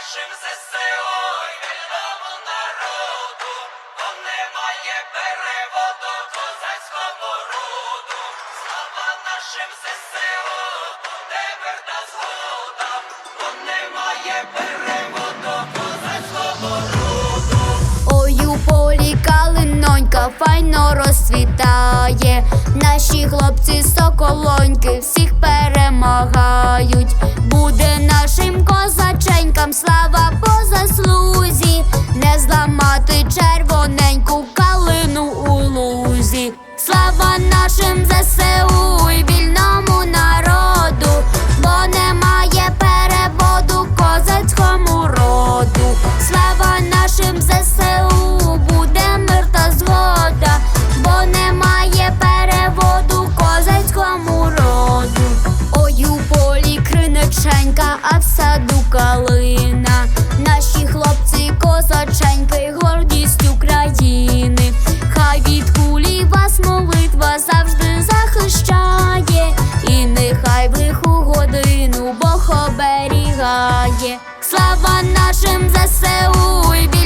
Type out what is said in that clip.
нашим ЗСО й вільному народу, бо немає переводу козацькому роду. Слава нашим ЗСО, буде мирна згода, бо немає переводу козацькому роду. Ой, у полі калинонька файно розцвітає. Наші хлопці соколоньки всіх перемагають. Слава нашим ЗСУ і вільному народу, бо немає переводу козацькому роду. Слава нашим ЗСУ, буде мир та згода, бо немає переводу козацькому роду. Ой, у полі криниченька, а в саду калина. слава нашим ЗСУ і.